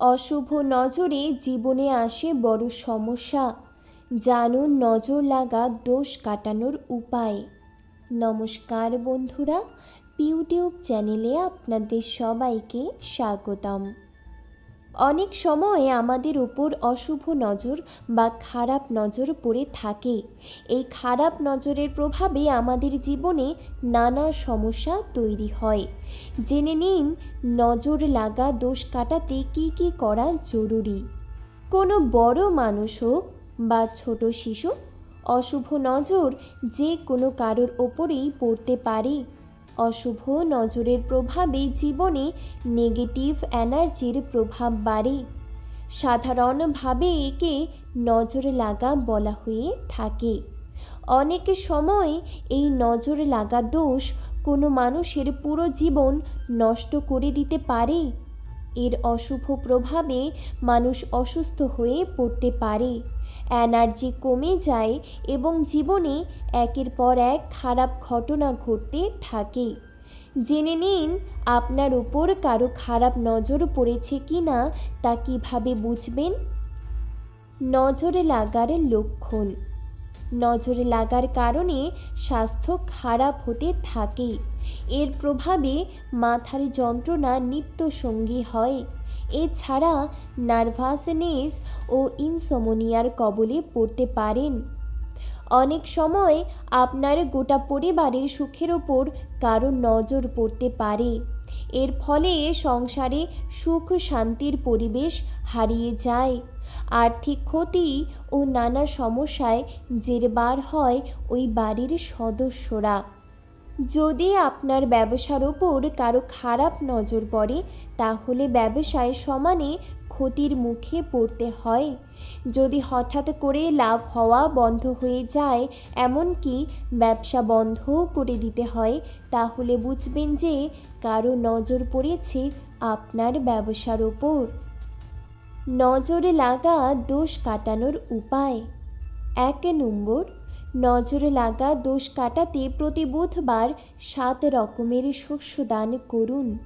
অশুভ নজরে জীবনে আসে বড় সমস্যা। জানুন নজর লাগা দোষ কাটানোর উপায়। নমস্কার বন্ধুরা ইউটিউব চ্যানেলে আপনাদের সবাইকে স্বাগতম। অনেক সময় আমাদের উপর অশুভ নজর বা খারাপ নজর পড়ে থাকে। এই খারাপ নজরের প্রভাবে আমাদের জীবনে নানা সমস্যা তৈরি হয়। জেনে নিন, নজর লাগা দোষ কাটাতে কী কী করা জরুরি? কোনো বড় মানুষ হোক বা ছোট শিশু, অশুভ নজর যে কোনো কারোর ওপরেই পড়তে পারে। অশুভ নজরের প্রভাবে জীবনে নেগেটিভ এনার্জির প্রভাব বাড়ে। সাধারণভাবে একে নজর লাগা বলা হয়ে থাকে। অনেক সময় এই নজর লাগা দোষ কোনো মানুষের পুরো জীবন নষ্ট করে দিতে পারে। এর অশুভ প্রভাবে মানুষ অসুস্থ হয়ে পড়তে পারে। এনার্জি কমে যায় এবং জীবনে একের পর এক খারাপ ঘটনা ঘটতে থাকে। জেনে নিন, আপনার উপর কারও খারাপ নজর পড়েছে কি না তা কীভাবে বুঝবেন? নজরে লাগার লক্ষণ। নজরে লাগার কারণে স্বাস্থ্য খারাপ হতে থাকে। এর প্রভাবে মাথার যন্ত্রণা নিত্য সঙ্গী হয়। এছাড়া নার্ভাসনেস ও ইনসমোনিয়ার কবলে পড়তে পারেন। অনেক সময় আপনার গোটা পরিবারের সুখের ওপর কারও নজর পড়তে পারে। এর ফলে সংসারে সুখ শান্তির পরিবেশ হারিয়ে যায়। আর্থিক ক্ষতি ও নানা সমস্যায় জেরবার হয় ওই বাড়ির সদস্যরা। যদি আপনার ব্যবসার ওপর কারও খারাপ নজর পড়ে, তাহলে ব্যবসায় সমানে ক্ষতির মুখে পড়তে হয়। যদি হঠাৎ করে লাভ হওয়া বন্ধ হয়ে যায়, এমনকি ব্যবসা বন্ধও করে দিতে হয়, তাহলে বুঝবেন যে কারও নজর পড়েছে আপনার ব্যবসার ওপর। নজরে লাগা দোষ কাটানোর উপায়। এক নম্বর, নজরে লাগা দোষ কাটাতে প্রতি বুধবার সাত রকমের শস্য দান করুন।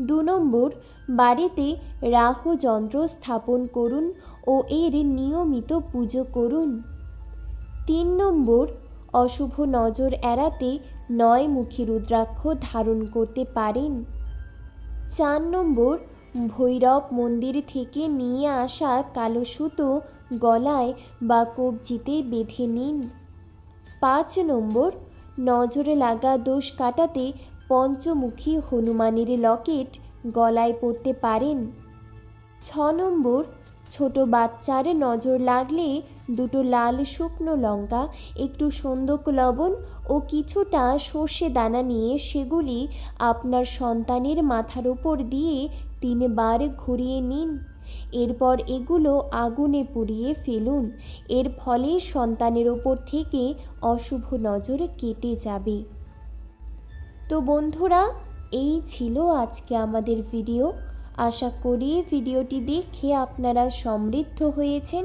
দু নম্বর, বাড়িতে রাহু যন্ত্র স্থাপন করুন ও এর নিয়মিত পুজো করুন। তিন নম্বর, অশুভ নজর এড়াতে নয় মুখী রুদ্রাক্ষ ধারণ করতে পারেন। চার নম্বর ভৈরব মন্দির থেকে নিয়ে আসা কালো সুতো গলায় বা কবজিতে বেঁধে নিন। পাঁচ নম্বর, নজরে লাগা দোষ কাটাতে পঞ্চমুখী হনুমানের লকেট গলায় পড়তে পারেন। ছ নম্বর, ছোট বাচ্চার নজর লাগলে দুটো লাল শুকনো লঙ্কা, একটু সন্দক লবণ ও কিছুটা সর্ষে দানা নিয়ে সেগুলি আপনার সন্তানের মাথার উপর দিয়ে তিনবার ঘুরিয়ে নিন। এরপর এগুলো আগুনে পুড়িয়ে ফেলুন। এর ফলে সন্তানের ওপর থেকে অশুভ নজর কেটে যাবে। তো বন্ধুরা, এই ছিল আজকে আমাদের ভিডিও। আশা করি ভিডিওটি দেখে আপনারা সমৃদ্ধ হয়েছেন।